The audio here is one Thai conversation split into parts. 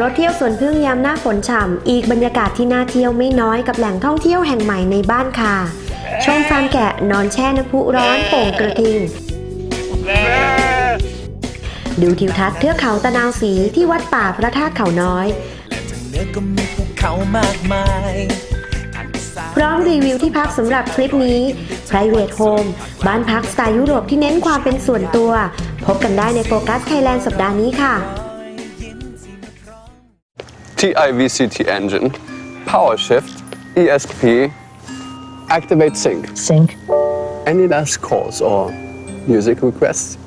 รถเที่ยวสวนพึ่งยามหน้าฝนฉ่ำ อีกบรรยากาศที่น่าเที่ยวไม่น้อยกับแหล่งท่องเที่ยวแห่งใหม่ในบ้านค่ะ ชมฟาร์มแกะนอนแช่น้ำพุร้อนโป่งกระทิง ดูทิวทัศน์เทือกเขาตะนาวสีที่วัดป่าพระธาตุเขาน้อย พร้อมรีวิวที่พักสำหรับทริปนี้ Private Home บ้านพักสไตล์ยุโรปที่เน้นความเป็นส่วนตัว พบกันได้ในโฟกัสไทยแลนด์สัปดาห์นี้ค่ะ TIVCT engine, power shift, ESP, activate sync. Sync. Any last calls or music requests?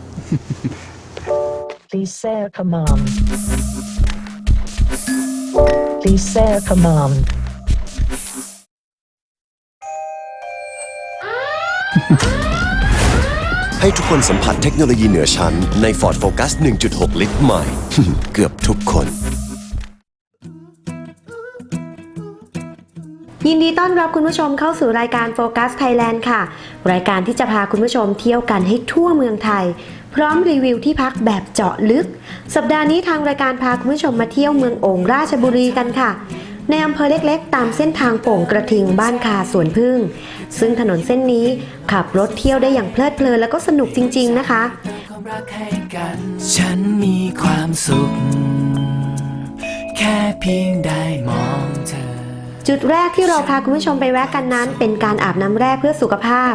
Please say a command. Please say a command. ให้ทุกคนสัมผัสเทคโนโลยีเหนือชั้นใน Ford Focus 1.6 ลิตรใหม่ เกือบทุกคน ยินดีต้อนรับคุณผู้ชมเข้าสู่รายการโฟกัสไทยแลนด์ค่ะ รายการที่จะพาคุณผู้ชมเที่ยวกันให้ทั่วเมืองไทย พร้อมรีวิวที่พักแบบเจาะลึก สัปดาห์นี้ทางรายการพาคุณผู้ชมมาเที่ยวเมืองโอ่งราชบุรีกันค่ะ ในอำเภอเล็กๆ ตามเส้นทางโป่งกระทิงบ้านคาสวนพึ่ง ซึ่งถนนเส้นนี้ขับรถเที่ยวได้อย่างเพลิดเพลินแล้วก็สนุกจริง ๆนะคะฉันมีความสุข แค่เพียงได้มองเธอ จุดแรกที่เราพาคุณผู้ชมไปแวะกันนั้น เป็นการอาบน้ำแร่เพื่อสุขภาพ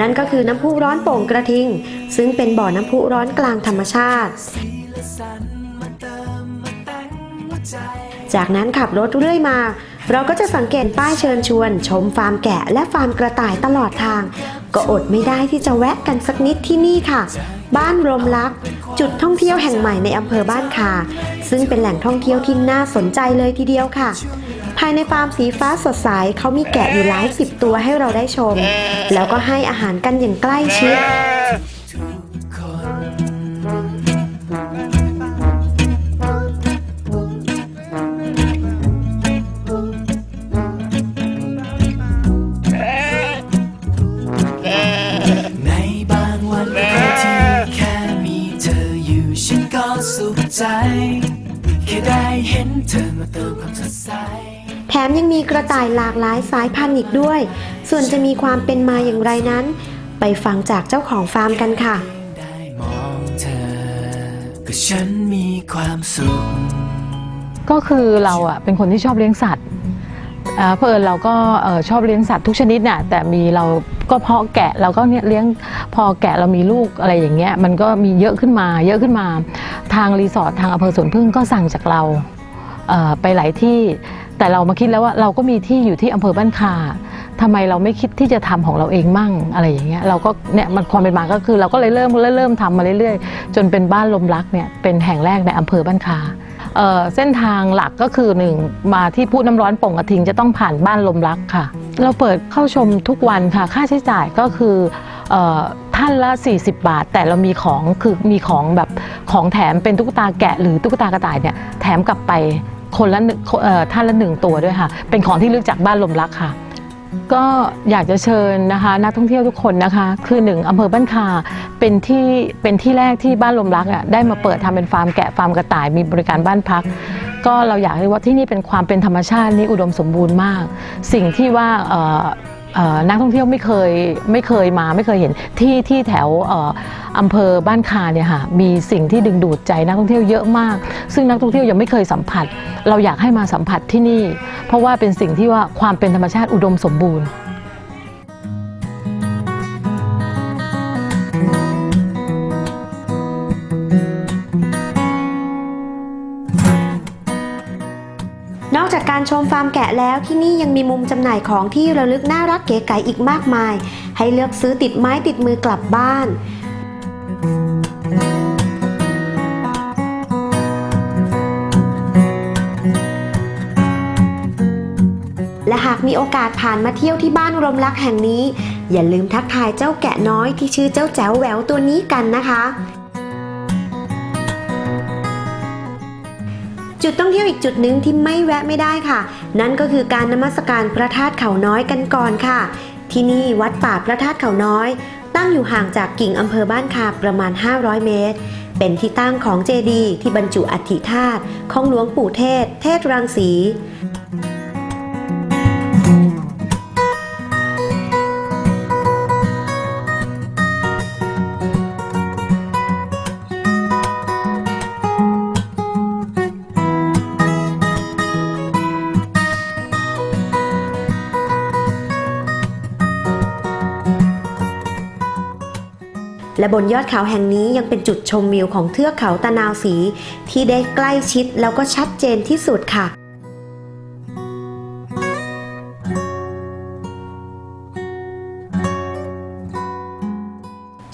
นั่นก็คือน้ำพุร้อนโป่งกระทิง ซึ่งเป็นบ่อน้ำพุร้อนกลางธรรมชาติ จากนั้นขับรถเรื่อยมา เราก็จะสังเกตป้ายเชิญชวน ชมฟาร์มแกะและฟาร์มกระต่ายตลอดทาง ก็อดไม่ได้ที่จะแวะกันสักนิดที่นี่ค่ะบ้านรมลัก จุดท่องเที่ยวแห่งใหม่ในอำเภอบ้านคา ซึ่งเป็นแหล่งท่องเที่ยวที่น่าสนใจเลยทีเดียวค่ะ ภายในฟาร์มสีฟ้าสดใสเขามีแกะอยู่หลายสิบตัวให้เราได้ชม แล้วก็ให้อาหารกันอย่างใกล้ชิด มยังมีกระต่ายหลากหลายสายพันธุ์อีกด้วย ส่วนจะมีความเป็นมาอย่างไรนั้น ไปฟังจากเจ้าของฟาร์มกันค่ะได้มองเธอก็ฉันมีความสุขก็คือเราอะเป็นคนที่ชอบเลี้ยงสัตว์เอ่อเพื่อนเราก็เอ่อชอบเลี้ยงสัตว์ทุกชนิดน่ะแต่มีเราก็เพาะแกะเราก็เนี่ยเลี้ยงพอแกะเรามีลูกอะไรอย่างเงี้ยมันก็มีเยอะขึ้นมา เยอะขึ้นมา ทางรีสอร์ททางอำเภอสวนพึ่งก็สั่งจากเราเอ่อไปหลายที่ แต่เรามาคิดแล้วว่าเราก็มีที่อยู่ที่อำเภอบ้านคาทำไมเราไม่คิดที่จะทำของเราเองมั่งอะไรอย่างเงี้ยเราก็เนี่ยมันความเป็นมาก็คือ เราก็เลยเริ่มเริ่มทำมาเรื่อยๆ จนเป็นบ้านลมรักเนี่ยเป็นแห่งแรกในอำเภอบ้านคาเเส้นทางหลักก็คือหนึ่งมาที่พูน้ำร้อนป่งกระทิงจะต้องผ่านบ้านลมรักค่ะ เราเปิดเข้าชมทุกวันค่ะ ค่าใช้จ่ายก็คือเอ่อท่านละ 40 บาท แต่เรามีของคือมีของแบบของแถมเป็นตุ๊กตาแกะหรือตุ๊กตากระต่ายเนี่ยแถมกลับไป คนละหนึ่งท่านละหนึ่งตัวด้วยค่ะ เป็นของที่ลึกจากบ้านลมรักค่ะ ก็อยากจะเชิญนะคะ นักท่องเที่ยวทุกคนนะคะ คือหนึ่งอำเภอบ้านคาเป็นที่เป็นที่แรกที่บ้านลมรักอะได้มาเปิดทำเป็นฟาร์มแกะฟาร์มกระต่ายมีบริการบ้านพัก ก็เราอยากให้ว่าที่นี่เป็นความเป็นธรรมชาตินี่อุดมสมบูรณ์มาก สิ่งที่ว่า นักท่องเที่ยวไม่เคยไม่เคยมาไม่เคยเห็นที่ที่แถวอออำเภอบ้านคาเนี่ยค่ะมีสิ่งที่ดึงดูดใจนักท่องเที่ยวเยอะมาก ซึ่งนักท่องเที่ยวยังไม่เคยสัมผัส เราอยากให้มาสัมผัสที่นี่ เพราะว่าเป็นสิ่งที่ว่าความเป็นธรรมชาติอุดมสมบูรณ์ กากการชมฟาร์มแกะแล้วที่นี่ยังมีมุมจำหน่ายของที่ระลึกน่ารักเก๋ไก๋อีกมากมาย ให้เลือกซื้อติดไม้ติดมือกลับบ้านและหากมีโอกาสผ่านมาเที่ยวที่บ้านรมรักแห่งนี้ อย่าลืมทักทายเจ้าแกะน้อยที่ชื่อเจ้าแจ๋วแหววตัวนี้กันนะคะ จุดต้องเที่ยวอีกจุดหนึ่งที่ไม่แวะไม่ได้ค่ะ นั่นก็คือการนมัสการพระธาตุเขาน้อยกันก่อนค่ะ ที่นี่วัดป่าพระธาตุเขาน้อย ตั้งอยู่ห่างจากกิ่งอำเภอบ้านคาประมาณ 500 เมตร เป็นที่ตั้งของเจดีย์ที่บรรจุอัฐิธาตุของหลวงปู่เทศ เทศรังสี และบนยอดเขาแห่งนี้ยังเป็นจุดชมวิวของเทือกเขาตะนาวสี ที่ได้ใกล้ชิดแล้วก็ชัดเจนที่สุดค่ะ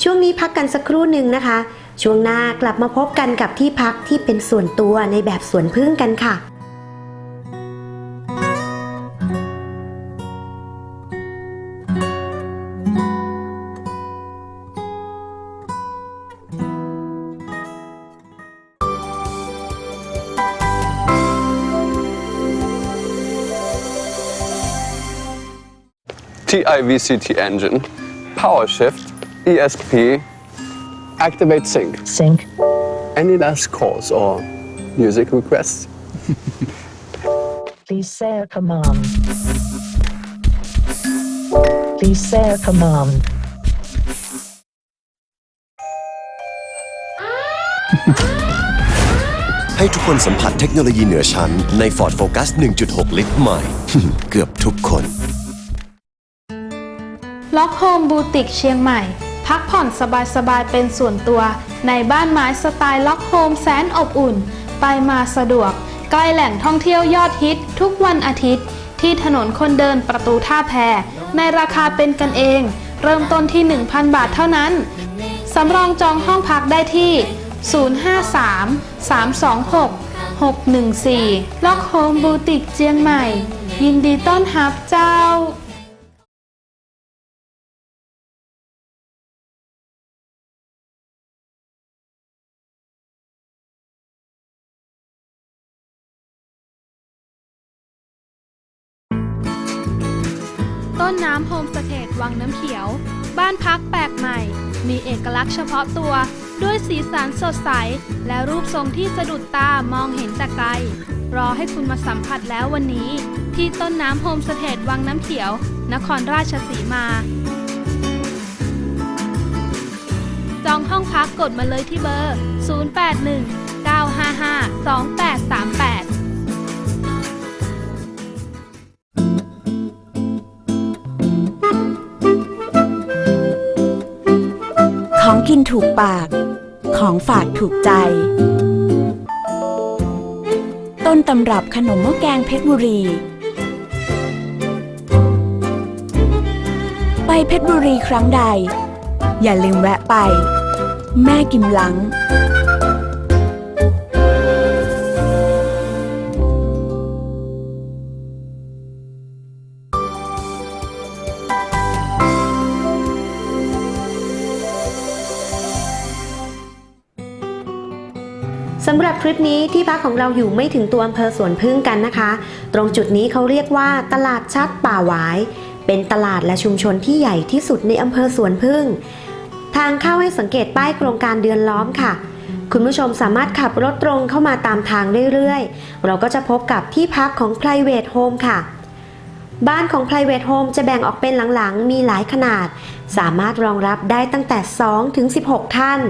ช่วงนี้พักกันสักครู่หนึ่งนะคะ ช่วงหน้ากลับมาพบกันกับที่พักที่เป็นส่วนตัวในแบบสวนพึ่งกันค่ะ TIVCT engine, power shift, ESP, activate sync. Sync. Any last calls or music requests? Please say a command. Please say a command. ให้ทุกคนสัมผัสเทคโนโลยีเหนือชั้นใน Ford Focus 1.6 ลิตรใหม่ เกือบทุกคน ล็อกโฮมบูติกเชียงใหม่ พักผ่อนสบายๆ เป็นส่วนตัว ในบ้านไม้สไตล์ล็อกโฮมแสนอบอุ่น ไปมาสะดวก ใกล้แหล่งท่องเที่ยวยอดฮิต ทุกวันอาทิตย์ ที่ถนนคนเดินประตูท่าแพ ในราคาเป็นกันเอง เริ่มต้นที่ 1,000 บาทเท่านั้น สำรองจองห้องพักได้ที่ 053 326 614 ล็อกโฮมบูติกเจียงใหม่ ยินดีต้อนรับเจ้า ต้นน้ำโฮมสเตทวังน้ำเขียว บ้านพักแปลกใหม่ มีเอกลักษณ์เฉพาะตัว ด้วยสีสันสดใส และรูปทรงที่สะดุดตามองเห็นแต่ไกล รอให้คุณมาสัมผัสแล้ววันนี้ ที่ต้นน้ำโฮมสเตทวังน้ำเขียว นครราชสีมา จองห้องพักกดมาเลยที่เบอร์ 081 955 2838 กินถูกปาก ของฝากถูกใจ ต้นตำรับขนมหม้อแกงเพชรบุรี ไปเพชรบุรีครั้งใด อย่าลืมแวะไป แม่กิมหลัง สำหรับทริปนี้ที่พักของเราอยู่ไม่ถึงตัวอำเภอสวนพึ่งกันนะคะ ตรงจุดนี้เขาเรียกว่าตลาดชัดป่าหวาย เป็นตลาดและชุมชนที่ใหญ่ที่สุดในอำเภอสวนพึ่ง ทางเข้าให้สังเกตป้ายโครงการเดือนล้อมค่ะ คุณผู้ชมสามารถขับรถตรงเข้ามาตามทางเรื่อยๆ เราก็จะพบกับที่พักของ private home ค่ะ บ้านของ private home จะแบ่งออกเป็นหลังๆ มีหลายขนาด สามารถรองรับได้ตั้งแต่ 2 ถึง 16 ท่าน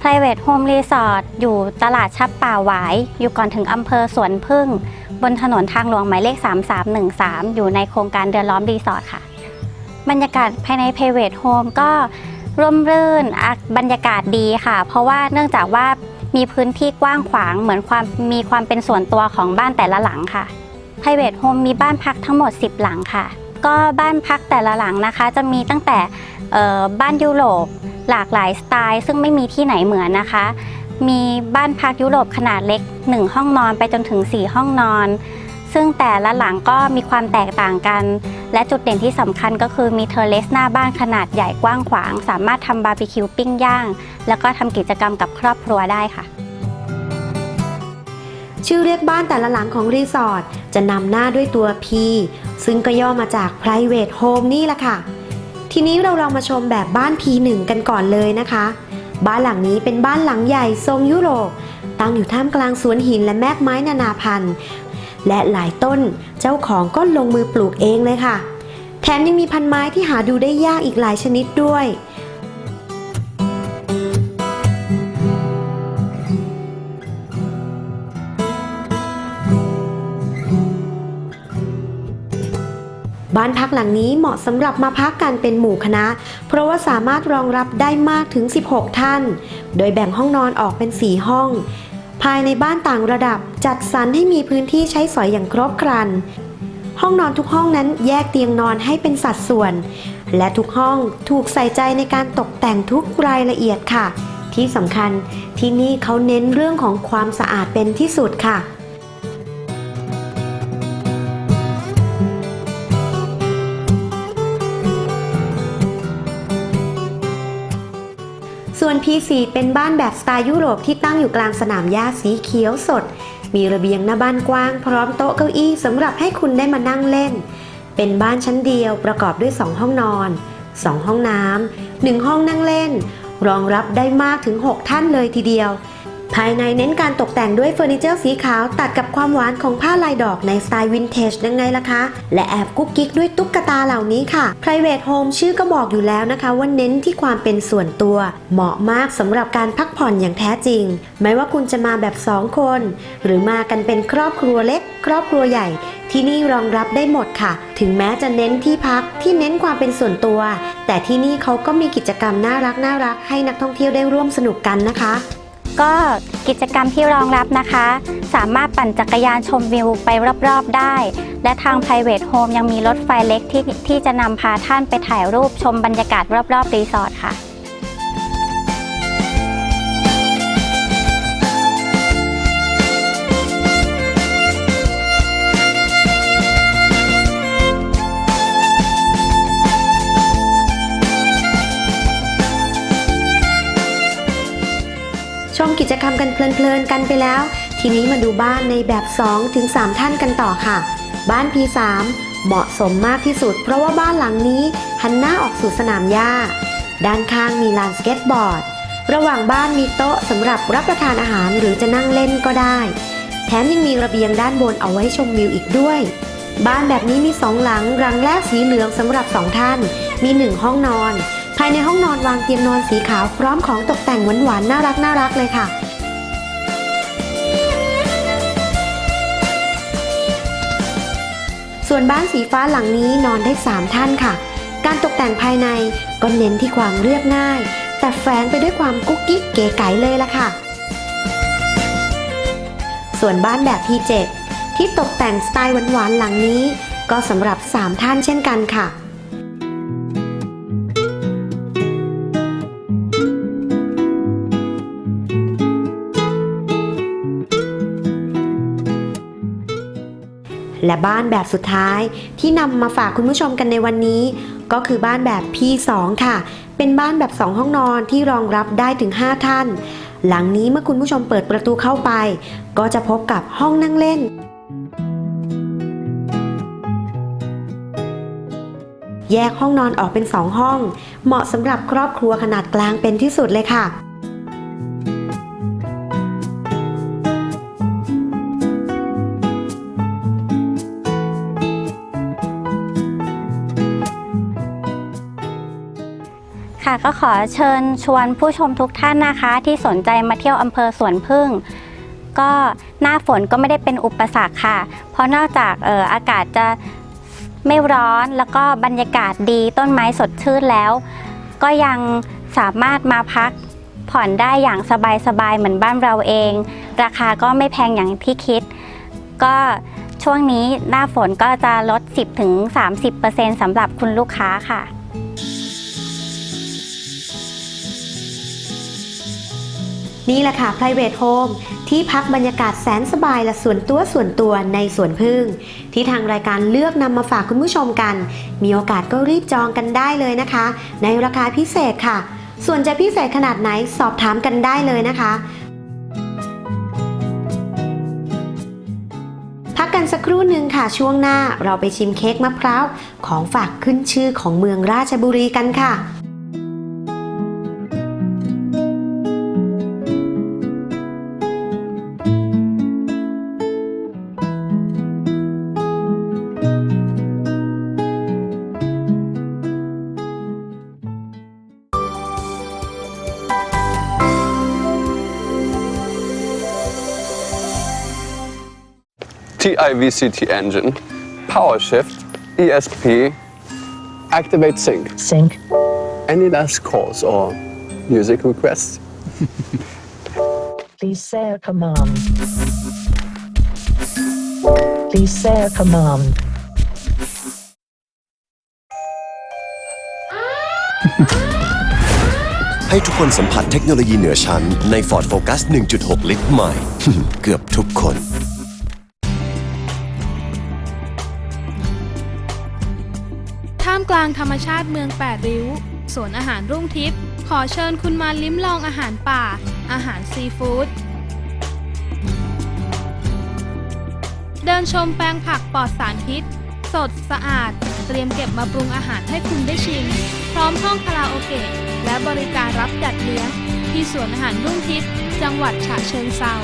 Private Home Resort อยู่ตลาดชับป่าหวาย อยู่ก่อนถึงอำเภอสวนพึ่ง บนถนนทางหลวงหมายเลข 3313 อยู่ในโครงการเดือนล้อมรีสอร์ทค่ะ บรรยากาศภายใน Private Home ก็ร่มรื่นบรรยากาศดีค่ะ เพราะว่าเนื่องจากว่ามีพื้นที่กว้างขวางเหมือนความมีความเป็นส่วนตัวของบ้านแต่ละหลังค่ะ Private Home มีบ้านพักทั้งหมด 10 หลังค่ะ ก็บ้านพักแต่ละหลังนะคะ จะมีตั้งแต่บ้านยุโรป หลากหลายสไตล์ ซึ่งไม่มีที่ไหนเหมือนนะคะ มีบ้านพักยุโรปขนาดเล็ก 1 ห้องนอนไปจนถึง 4 ห้องนอน ซึ่งแต่ละหลังก็มีความแตกต่างกัน และจุดเด่นที่สำคัญก็คือมีเทอร์เลสหน้าบ้านขนาดใหญ่กว้างขวาง สามารถทำบาร์บีคิวปิ้งย่าง แล้วก็ทำกิจกรรมกับครอบครัวได้ค่ะชื่อเรียกบ้านแต่ละหลังของรีสอร์ทจะนำหน้าด้วยตัว P ซึ่งก็ย่อมาจาก private home นี่แหละค่ะ ทีนี้เราลองมาชมแบบบ้าน P1 กันก่อนเลยนะคะ บ้านหลังนี้เป็นบ้านหลังใหญ่ทรงยุโรป ตั้งอยู่ท่ามกลางสวนหินและแมกไม้นานาพันธุ์และหลายต้นเจ้าของก็ลงมือปลูกเองเลยค่ะ แถมยังมีพันไม้ที่หาดูได้ยากอีกหลายชนิดด้วย บ้านพักหลังนี้เหมาะสำหรับมาพักกันเป็นหมู่คณะ เพราะว่าสามารถรองรับได้มากถึง 16 ท่าน โดยแบ่งห้องนอนออกเป็น 4 ห้อง ภายในบ้านต่างระดับจัดสรรให้มีพื้นที่ใช้สอยอย่างครบครัน ห้องนอนทุกห้องนั้นแยกเตียงนอนให้เป็นสัดส่วน และทุกห้องถูกใส่ใจในการตกแต่งทุกรายละเอียดค่ะ ที่สำคัญที่นี่เขาเน้นเรื่องของความสะอาดเป็นที่สุดค่ะ P4 เป็นบ้านแบบสไตล์ยุโรปที่ตั้งอยู่กลางสนามหญ้าสีเขียวสด มีระเบียงหน้าบ้านกว้าง พร้อมโต๊ะเก้าอี้สำหรับให้คุณได้มานั่งเล่น เป็นบ้านชั้นเดียวประกอบด้วย 2 ห้องนอน 2 ห้องน้ำ1ห้องนั่งเล่น รองรับได้มากถึง 6 ท่านเลยทีเดียว ภายในเน้นการตกแต่งด้วยเฟอร์นิเจอร์สีขาวตัดกับความหวานของผ้าลายดอกในสไตล์วินเทจยังไงล่ะคะ และแอบกุ๊กกิ๊กด้วยตุ๊กตาเหล่านี้ค่ะ private home ชื่อก็บอกอยู่แล้วนะคะ ว่าเน้นที่ความเป็นส่วนตัว เหมาะมากสำหรับการพักผ่อนอย่างแท้จริง ไม่ว่าคุณจะมาแบบ 2 คน หรือมากันเป็นครอบครัวเล็ก ครอบครัวใหญ่ ที่นี่รองรับได้หมดค่ะ ถึงแม้จะเน้นที่พักที่เน้นความเป็นส่วนตัว แต่ที่นี่เขาก็มีกิจกรรมน่ารักน่ารักให้นักท่องเที่ยวได้ร่วมสนุกกันนะคะ ก็กิจกรรมที่รองรับนะคะ สามารถปั่นจักรยานชมวิวไปรอบๆได้ และทาง private home ยังมีรถไฟเล็กที่ที่จะนำพาท่านไปถ่ายรูปชมบรรยากาศรอบๆรีสอร์ทค่ะ รรมกันเพลินๆกันไปแล้ว ทีนี้มาดูบ้านในแบบ2ถึง3ท่านกันต่อค่ะ บ้าน P3 เหมาะสมมากที่สุด เพราะว่าบ้านหลังนี้หันหน้าออกสู่สนามหญ้า ด้านข้างมีลานสเก็ตบอร์ด ระหว่างบ้านมีโต๊ะสำหรับรับประทานอาหารหรือจะนั่งเล่นก็ได้ แถมยังมีระเบียงด้านบนเอาไว้ชมวิวอีกด้วย บ้านแบบนี้มีสองหลังหลังแรกสีเหลืองสำหรับสองท่าน มีหนึ่งห้องนอน ภายในห้องนอนวางเตียงนอนสีขาวพร้อมของตกแต่งหวานๆน่ารักน่ารักเลยค่ะ ส่วนบ้านสีฟ้าหลังนี้นอนได้ 3 ท่านค่ะ การตกแต่งภายในก็เน้นที่ความเรียบง่าย แต่แฝงไปด้วยความกุ๊กกิ๊กเก๋ไก๋เลยล่ะค่ะ ส่วนบ้านแบบ P7 ที่ตกแต่งสไตล์หวานๆหลังนี้ ก็สำหรับ 3 ท่านเช่นกันค่ะ และบ้านแบบสุดท้ายที่นำมาฝากคุณผู้ชมกันในวันนี้ ก็คือบ้านแบบ P2 ค่ะ เป็นบ้านแบบ 2 ห้องนอนที่รองรับได้ถึง 5 ท่าน หลังนี้เมื่อคุณผู้ชมเปิดประตูเข้าไป ก็จะพบกับห้องนั่งเล่น แยกห้องนอนออกเป็น 2 ห้อง เหมาะสำหรับครอบครัวขนาดกลางเป็นที่สุดเลยค่ะ ค่ะก็ขอเชิญชวนผู้ชมทุกท่านนะคะ ที่สนใจมาเที่ยวอำเภอสวนพึ่ง ก็หน้าฝนก็ไม่ได้เป็นอุปสรรคค่ะ เพราะนอกจากเอออากาศจะไม่ร้อนแล้วก็บรรยากาศดีต้นไม้สดชื่นแล้ว ก็ยังสามารถมาพักผ่อนได้อย่างสบายๆเหมือนบ้านเราเอง ราคาก็ไม่แพงอย่างที่คิด ก็ช่วงนี้หน้าฝนก็จะลด 10-30%สำหรับคุณลูกค้าค่ะ นี่แหละค่ะ private home ที่พักบรรยากาศแสนสบายและส่วนตัวส่วนตัวในสวนพึ่ง ที่ทางรายการเลือกนำมาฝากคุณผู้ชมกัน มีโอกาสก็รีบจองกันได้เลยนะคะ ในราคาพิเศษค่ะ ส่วนจะพิเศษขนาดไหนสอบถามกันได้เลยนะคะ พักกันสักครู่หนึ่งค่ะช่วงหน้าเราไปชิมเค้กมะพร้าวของฝากขึ้นชื่อของเมืองราชบุรีกันค่ะ TIVCT engine, power shift, ESP, activate sync. Sync. Any last calls or music requests? Please say a command. Please say a command. ให้ทุกคนสัมผัสเทคโนโลยีเหนือชั้นใน Ford Focus 1.6 ลิตรใหม่ เกือบทุกคน กลางธรรมชาติเมืองแปดริ้ว สวนอาหารรุ่งทิพย์ ขอเชิญคุณมาลิ้มลองอาหารป่า อาหารซีฟู้ด เดินชมแปลงผักปลอดสารพิษ สดสะอาด เตรียมเก็บมาปรุงอาหารให้คุณได้ชิม พร้อมห้องคาราโอเกะและบริการรับจัดเลี้ยง ที่สวนอาหารรุ่งทิพย์ จังหวัดฉะเชิงเทรา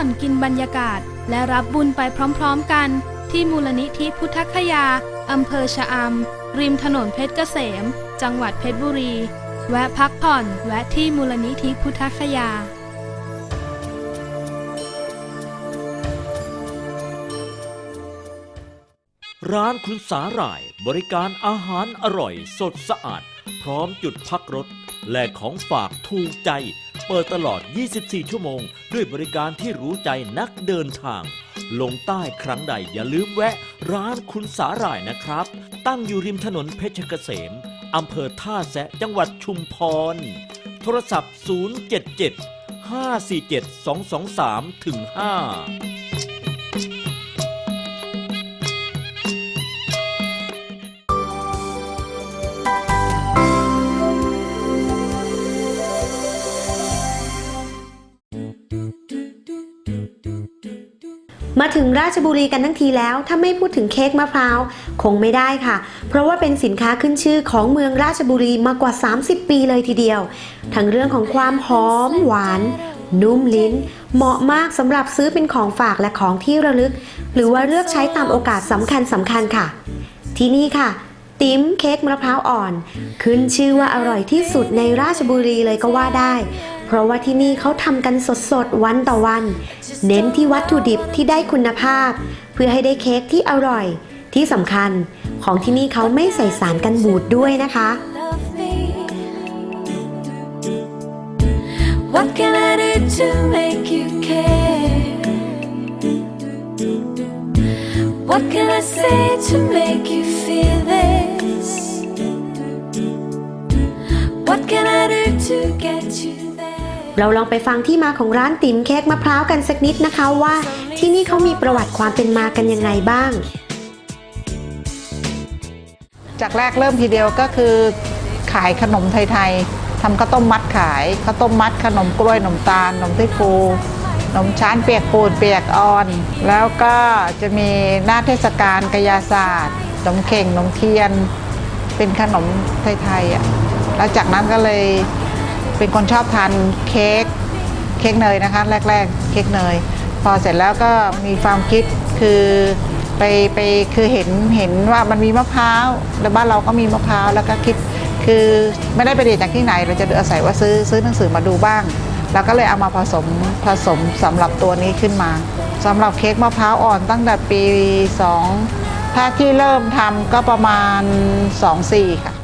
อนกินบรรยากาศ และรับบุญไปพร้อมๆกัน ที่มูลนิธิพุทธคยาอำเภอชะอำริมถนนเพชรเกษม จังหวัดเพชรบุรี แวะพักผ่อนแวะที่มูลนิธิพุทธคยาร้านคุณสาหร่ายบริการอาหารอร่อยสดสะอาด พร้อมจุดพักรถ และของฝากถูกใจ เปิดตลอด 24 ชั่วโมง ด้วยบริการที่รู้ใจนักเดินทาง ลงใต้ครั้งใดอย่าลืมแวะ ร้านคุณสาหร่ายนะครับ ตั้งอยู่ริมถนนเพชรเกษมอำเภอท่าแซะจังหวัดชุมพร โทรศัพท์ 077 547 223ถึง5 มาถึงราชบุรีกันทั้งทีแล้ว ถ้าไม่พูดถึงเค้กมะพร้าว คงไม่ได้ค่ะ เพราะว่าเป็นสินค้าขึ้นชื่อของเมืองราชบุรีมากว่า 30 ปีเลยทีเดียว ทั้งเรื่องของความหอมหวาน นุ่มลิ้น เหมาะมากสำหรับซื้อเป็นของฝากและของที่ระลึก หรือว่าเลือกใช้ตามโอกาสสำคัญสำคัญค่ะ ที่นี่ค่ะติ๋มเค้กมะพร้าวอ่อน ขึ้นชื่อว่าอร่อยที่สุดในราชบุรีเลยก็ว่าได้ เพราะว่าที่นี่เขาทำกันสดๆ วันต่อวัน เน้นที่วัตถุดิบที่ได้คุณภาพ เพื่อให้ได้เค้กที่อร่อย ที่สำคัญของที่นี่เขาไม่ใส่สารกันบูดด้วยนะคะ What can I do to make you care? What can I say to make you feel this? What can I do to get you? เราลองไปฟังที่มาของร้านติ๋มเค้กมะพร้าวกันสักนิดนะคะว่า ที่นี่เขามีประวัติความเป็นมากันยังไงบ้าง จากแรกเริ่มทีเดียวก็คือ ขายขนมไทยๆทำข้าวต้มมัดขายข้าวต้มมัดขนมกล้วยขนมตาลขนมที่ฟูขนมชั้นเปียกปูนเปียกอ่อน แล้วก็จะมีหน้าเทศกาลกายาศาสตร์ขนมเข่งขนมเทียน เป็นขนมไทยๆอะแล้วจากนั้นก็เลย เป็นคนชอบทานเค้กเค้กเนยนะคะ แรก ๆ เค้กเนย พอเสร็จแล้วก็มีความคิดคือไปไปคือเห็นเห็นว่ามันมีมะพร้าวแล้วบ้านเราก็มีมะพร้าวแล้วก็คิดคือไม่ได้ไปเรียนจากที่ไหน เราจะอาศัยว่าซื้อซื้อหนังสือมาดูบ้าง แล้วก็เลยเอามาผสมผสมสำหรับตัวนี้ขึ้นมาสำหรับเค้กมะพร้าวอ่อนตั้งแต่ปี 2 ถ้าที่เริ่มทำก็ประมาณ 2-4 ค่ะ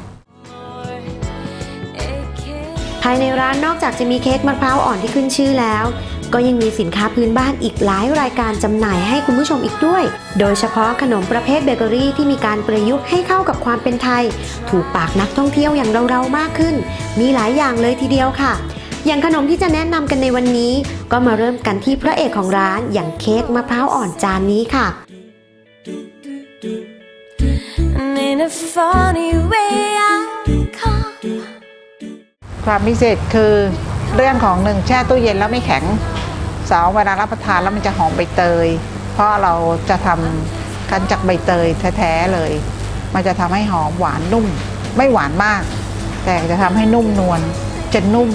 ายในร้านนอกจากจะมีเค้กมะพร้าวอ่อนที่ขึ้นชื่อแล้ว ก็ยังมีสินค้าพื้นบ้านอีกหลายรายการจำหน่ายให้คุณผู้ชมอีกด้วย โดยเฉพาะขนมประเภทเบเกอรี่ที่มีการประยุกต์ให้เข้ากับความเป็นไทย ถูกปากนักท่องเที่ยวอย่างเราๆมากขึ้น มีหลายอย่างเลยทีเดียวค่ะอย่างขนมที่จะแนะนำกันในวันนี้ ก็มาเริ่มกันที่พระเอกของร้านอย่างเค้กมะพร้าวอ่อนจานนี้ค่ะ ความพิเศษคือเรื่องของหนึ่งแช่ตู้เย็นแล้วไม่แข็งสองเวลารับประทานแล้วมันจะหอมใบเตย เพราะเราจะทำกันจากใบเตยแท้ๆเลย มันจะทำให้หอมหวานนุ่ม ไม่หวานมาก แต่จะทำให้นุ่มนวลจะนุ่ม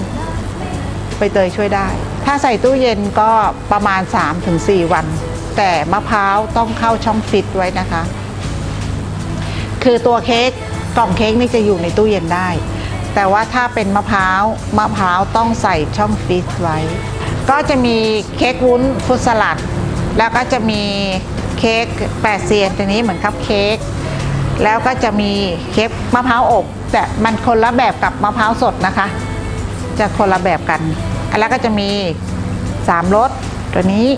ใบเตยช่วยได้ ถ้าใส่ตู้เย็นก็ประมาณ 3-4 วัน แต่มะพร้าวต้องเข้าช่องฟิตไว้นะคะ คือตัวเค้กกล่องเค้กนี่จะอยู่ในตู้เย็นได้ แต่ว่าถ้าเป็นมะพร้าวมะพร้าวต้องใส่ช่องฟรีซไว้ ก็จะมีเค้กวุ้นฟรุตสลัด แล้วก็จะมีเค้กแปดเซียนตัวนี้เหมือนคัพเค้กแล้วก็จะมีเค้กมะพร้าวอบแต่มันคนละแบบกับมะพร้าวสดนะคะ จะคนละแบบกัน แล้วก็จะมีสามรสตัวนี้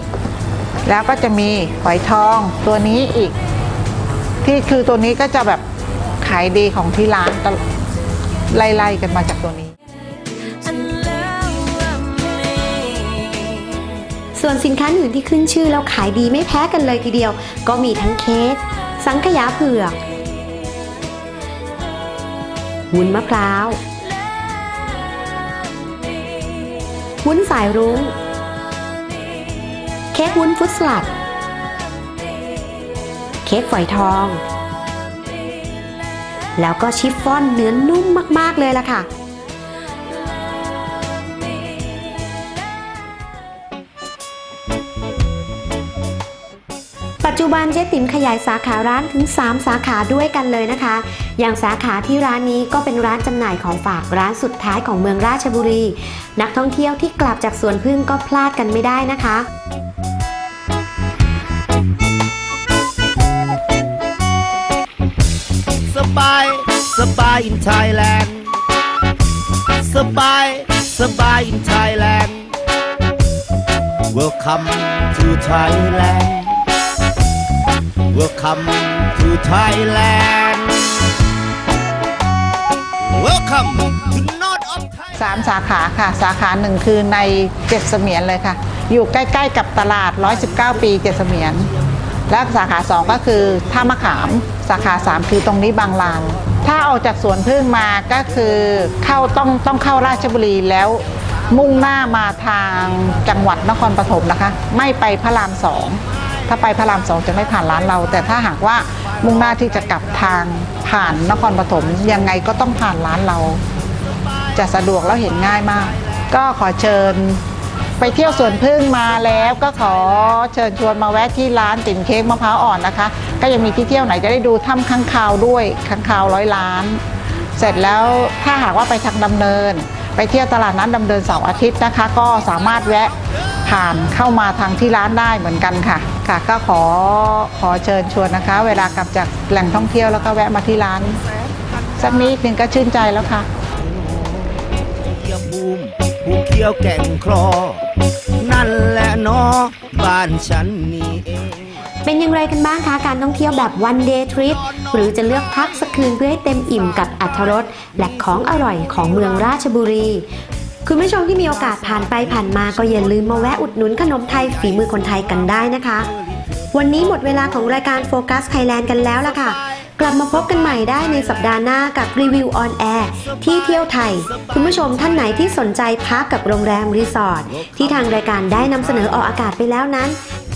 แล้วก็จะมีฝอยทองตัวนี้อีก ที่คือตัวนี้ก็จะแบบขายดีของที่ร้านตลอด ไล่ๆกันมาจากตัวนี้ ส่วนสินค้าอื่นที่ขึ้นชื่อแล้วขายดีไม่แพ้กันเลยทีเดียว ก็มีทั้งเค้กสังขยาเผือกวุ้นมะพร้าววุ้นสายรุ้งเค้กวุ้นฟุตสลัด เค้กฝอยทอง แล้วก็ชิฟฟ่อนเนื้อนุ่มมาก ๆ เลยล่ะค่ะ ปัจจุบันเจ๊ติ๋มขยายสาขาร้านถึง 3 สาขาด้วยกันเลยนะคะ อย่างสาขาที่ร้านนี้ก็เป็นร้านจำหน่ายของฝากร้านสุดท้ายของเมืองราชบุรี นักท่องเที่ยวที่กลับจากสวนพึ่งก็พลาดกันไม่ได้นะคะ in Thailand สบายสบาย in Thailand Welcome to Thailand Welcome to Thailand Welcome to North of Thailand สามสาขาค่ะ สาขาหนึ่งคือในเจ็ดเสมียนเลยค่ะ อยู่ใกล้ๆกับตลาด 119 ปีเจ็ดเสมียนและสาขา 2 ก็คือท่ามะขาม สาขา 3 คือตรงนี้บางลาน ถ้าออกจากสวนพึ่งมาก็คือเข้าต้องต้องเข้าราชบุรีแล้วมุ่งหน้ามาทางจังหวัดนครปฐมนะคะ ไม่ไปพระรามสองถ้าไปพระรามสองจะไม่ผ่านร้านเรา แต่ถ้าหากว่ามุ่งหน้าที่จะกลับทางผ่านนครปฐมยังไงก็ต้องผ่านร้านเรา จะสะดวกแล้วเห็นง่ายมาก ก็ขอเชิญ ไปเที่ยวสวนพึ่งมาแล้วก็ขอเชิญชวนมาแวะที่ร้านติ่มเค้กมะพร้าวอ่อนนะคะ ก็ยังมีที่เที่ยวไหนจะได้ดูถ้ำข้างคาวด้วยข้างคาวร้อยล้าน เสร็จแล้วถ้าหากว่าไปทางดำเนิน ไปเที่ยวตลาดน้ำดำเนินเสาร์อาทิตย์นะคะ ก็สามารถแวะผ่านเข้ามาทางที่ร้านได้เหมือนกันค่ะ ค่ะก็ขอขอเชิญชวนนะคะ เวลากลับจากแหล่งท่องเที่ยวแล้วก็แวะมาที่ร้านสักนิดหนึ่งก็ชื่นใจแล้วค่ะเยี่ยมบูมผู้เคี้ยวแก่งคลอั่นแหละเนอบ้านฉันนี่เอง เป็นอย่างไรกันบ้างคะ การท่องเที่ยวแบบ one day trip หรือจะเลือกพักสักคืนเพื่อให้เต็มอิ่มกับอัธรสและของอร่อยของเมืองราชบุรี คุณผู้ชมที่มีโอกาสผ่านไปผ่านมาก็อย่าลืมมาแวะอุดหนุนขนมไทยฝีมือคนไทยกันได้นะคะ วันนี้หมดเวลาของรายการโฟกัสไทยแลนด์กันแล้วล่ะค่ะ กลับมาพบกันใหม่ได้ในสัปดาห์หน้ากับรีวิวออนแอร์ที่เที่ยวไทย คุณผู้ชมท่านไหนที่สนใจพักกับโรงแรมรีสอร์ทที่ทางรายการได้นำเสนอออกอากาศไปแล้วนั้น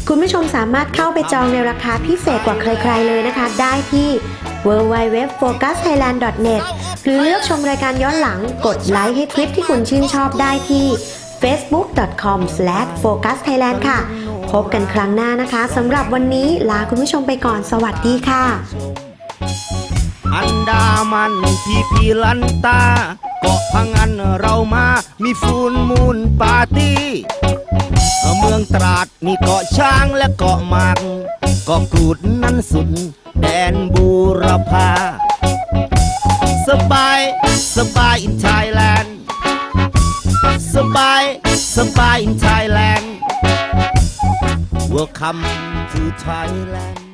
คุณผู้ชมสามารถเข้าไปจองในราคาพิเศษกว่าใครๆเลยนะคะ ได้ที่ www.focusthailand.net หรือเลือกชมรายการย้อนหลังกดไลค์ให้คลิปที่คุณชื่นชอบได้ที่ facebook.com/focusthailand ค่ะ พบกันครั้งหน้านะคะสำหรับวันนี้ลาคุณผู้ชมไปก่อนสวัสดีค่ะ อันดามันพี่พีลันตาเกาะพังงันเรามา มีฟูนมูลปาร์ตี้ เมืองตราดมีเกาะช้างและเกาะมากเกาะกูดนั้นสุด แดนบูรพา สบาย สบาย in Thailand สบาย สบาย in Thailand Welcome to Thailand